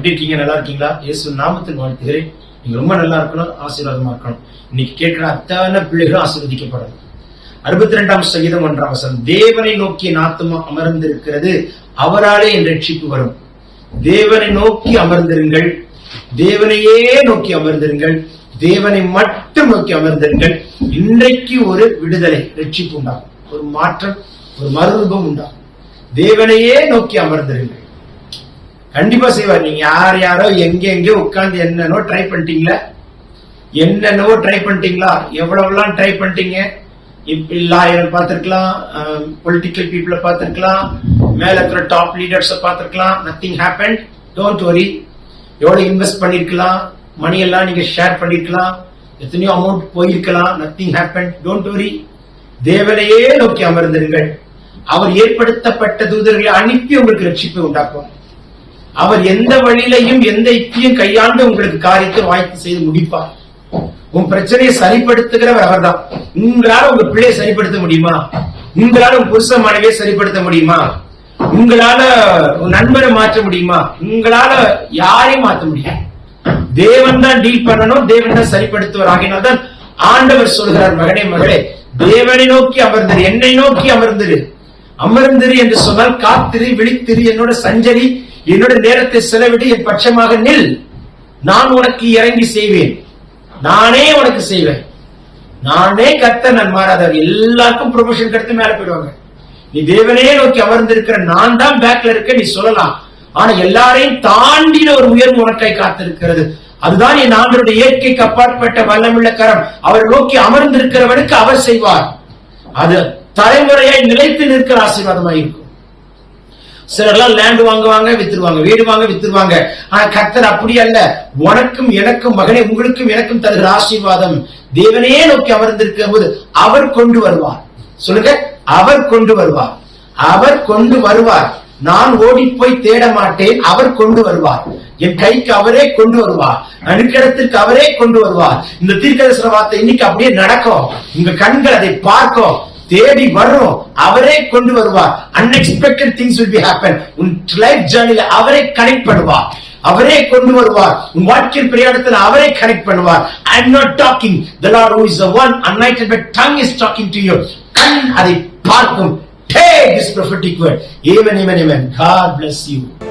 எப்படி இருக்கீங்க? நல்லா இருக்கீங்களா? இயேசு நாமத்தில் வாழ்த்துகிறேன். நீங்க ரொம்ப நல்லா இருக்கணும் ஆசீர்வாதமா இருக்கணும். இன்னைக்கு கேட்கிற அத்தனை பிள்ளைகளும் ஆசீர்வதிக்கப்படணும் அறுபத்தி ரெண்டாம் சங்கீதம் ஒன்றாம் வசனம் தேவனை நோக்கி நாத்தமா அமர்ந்திருக்கிறது அவராலே என் ரட்சிப்பு வரும். தேவனை நோக்கி அமர்ந்திருங்கள். தேவனையே நோக்கி அமர்ந்திருங்கள். தேவனை மட்டும் நோக்கி அமர்ந்திருங்கள். இன்றைக்கு ஒரு விடுதலை ரட்சிப்பு உண்டாகும். ஒரு மாற்றம் ஒரு மறுரூபம் உண்டாகும். தேவனையே நோக்கி அமர்ந்திருங்கள். கண்டிப்பா செய்வார். நீங்க யார் யாரோ எங்க எங்கேயோ உட்கார்ந்து என்னென்னோ ட்ரை பண்ணிட்டீங்களா? என்னென்னவோ ட்ரை பண்ணிட்டீங்களா? எவ்வளவுலாம் ட்ரை பண்ணிட்டீங்க? இப்ப லாயர் பார்த்திருக்கலாம் பொலிட்டிக்கல் பீப்புளை பார்த்திருக்கலாம் மேல இருக்கிற டாப் லீடர்ஸை பார்த்திருக்கலாம். நத்திங் ஹேப்பன் டோன்ட் வரி எவ்வளவு இன்வெஸ்ட் பண்ணிருக்கலாம்? மணி எல்லாம் நீங்க ஷேர் பண்ணிருக்கலாம். எத்தனையோ அமௌண்ட் போயிருக்கலாம். நத்திங் ஹேப்பன் டோன்ட் வரி தேவனையே நோக்கி அமர்ந்திருங்கள் அவர் ஏற்படுத்தப்பட்ட தூதர்களை அனுப்பி உங்களுக்கு ரட்சிப்பை உண்டாக்குவார். அவர் எந்த வழியிலையும் எந்த யுக்தியும் கையாண்டு உங்களுக்கு காரியத்தை வாய்ப்பு செய்து முடிப்பார். உன் பிரச்சனையை சரிப்படுத்துகிறவர் அவர்தான். உங்களால உங்க பிள்ளையை சரிப்படுத்த முடியுமா? உங்களால உங்க புருஷ மனைவியை சரிப்படுத்த முடியுமா? உங்களால நண்பரை மாற்ற முடியுமா? உங்களால யாரையும் மாற்ற முடியும் தேவன் தான் டீல் பண்ணணும் தேவன் தான் சரிப்படுத்துவார். ஆகினால்தான் ஆண்டவர் சொல்கிறார் மகனே மகளே தேவனை நோக்கி அமர்ந்திரு என்னை நோக்கி அமர்ந்திரு. அமர்ந்திரு என்று சொன்னால் காத்திரு விழித்திரு என்னோட சஞ்சரி என்னோட நேரத்தை செலவிட்டு என் பட்சமாக நில். நான் உனக்கு இறங்கி செய்வேன். நானே உனக்கு செய்வேன். நானே கத்த நான் மாறாதவர். எல்லாருக்கும் ப்ரொமோஷன் கிடைத்து மேல போயிடுவாங்க. நீ தேவனே நோக்கி அமர்ந்திருக்கிற நான் தான் பேக்ல இருக்க நீ சொல்லலாம். ஆனா எல்லாரையும் தாண்டின ஒரு உயர்வு உனக்கை காத்திருக்கிறது. அதுதான் என் ஆண்டருடைய இயற்கைக்கு அப்பாற்பட்ட வல்லமுள்ள கரம். அவர் நோக்கி அமர்ந்திருக்கிறவனுக்கு அவர் செய்வார். அது தலைமுறையை நிலைத்து நிற்கிற ஆசீர்வாதமாக இருக்கும். சிலர்லாம் லேண்ட் வாங்குவாங்க வித்துருவாங்க வீடு வாங்க வித்துருவாங்க. ஆனா கர்த்தர் அப்படி அல்ல. உனக்கும் எனக்கும் மகனே உங்களுக்கும் எனக்கும் தருகிற ஆசீர்வாதம் தேவனே நோக்கி அமர்ந்திருக்கும் போது அவர் கொண்டு வருவார். சொல்லுங்க அவர் கொண்டு வருவார். அவர் கொண்டு வருவார். நான் ஓடி போய் தேட மாட்டேன் அவர் கொண்டு வருவார். என் கைக்கு அவரே கொண்டு வருவார். அணுக்கிடத்திற்கு அவரே கொண்டு வருவார். இந்த தீர்க்கதரிசன வார்த்தை இன்னைக்கு அப்படியே நடக்கும். உங்க கண்கள் அதை பார்க்கும். தேடி வரும். அவரே கொண்டு வருவார். Unexpected things will be happen உன் லைஃப் ஜேர்னில அவரே கனெக்ட் பண்ணுவார். அவரே கொண்டு வருவார். உன் வாழ்க்கையில் பிரயாணத்தில் அவரே கனெக்ட் பண்ணுவார். I am not talking the Lord who is the one anointed but tongue is talking to you கண் அதை பார்க்கும். Take this prophetic word. Amen amen amen. God bless you.